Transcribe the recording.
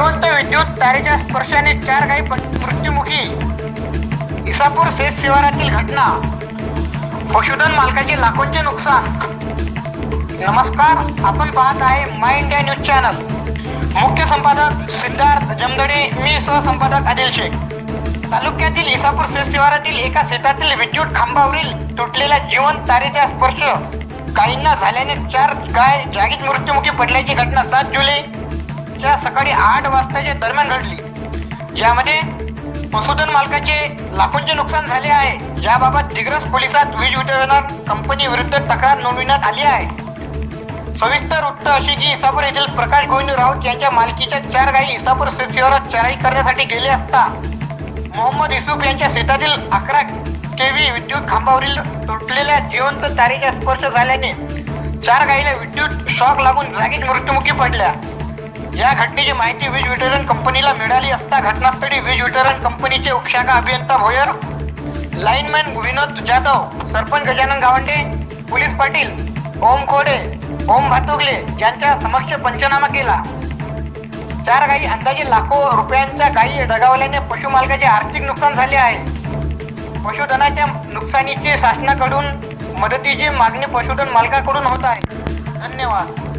विद्युत तारेच्या स्पर्शाने चार गायी मृत्युमुखी इसापूर शेत शिवारातील घटना पशुधन मालकाचे लाखोंचे नुकसान नमस्कार आपण पाहत आहे माय इंडिया न्यूज चॅनल मुख्य संपादक सिद्धार्थ जमदडे मी सहसंपादक आदिल शेख तालुक्यातील इसापूर शेत शिवारातील एका शेतातील विद्युत खांबावरील तुटलेल्या जिवंत तारेचा स्पर्श काहींना झाल्याने चार गाय जागीच मृत्युमुखी पडल्याची घटना सात जुलै च्या सकाळी आठ वाजताच्या दरम्यान घडली ज्यामध्ये पशुधन मालकाचे लाखोंचे नुकसान झाले आहे. याबाबत दिग्रस पोलिसात वीज वितरण कंपनी विरुद्ध तक्रार नोंदविण्यात आली आहे. सविस्तर वृत्त अशी की इसापूर येथील प्रकाश गोविंद राऊत यांच्या मालकीच्या चार गायी इसापूर शिवारात चराई करण्यासाठी गेले असता मोहम्मद इसूफ यांच्या शेतातील अकरा केव्ही विद्युत खांबावरील तुटलेल्या जिवंत तारेचा स्पर्श झाल्याने चार गायीला विद्युत शॉक लागून जागीच मृत्युमुखी पडल्या. या घटनेची माहिती वीज वितरण कंपनीला मिळाली असता घटनास्थळी वीज वितरण कंपनीचे उपशाखा अभियंता भोयर लाईनमॅन विनोद जाधव सरपंच गजानन गावंडे पोलीस पाटील ओम खोडे ओम भातुगले यांच्या समक्ष पंचनामा केला. चार गायी अंदाजे लाखो रुपयांच्या गायी डगावल्याने पशुमालकाचे आर्थिक नुकसान झाले आहे. पशुधनाच्या नुकसानीची शासनाकडून मदतीची मागणी पशुधन मालकाकडून होत आहे. धन्यवाद.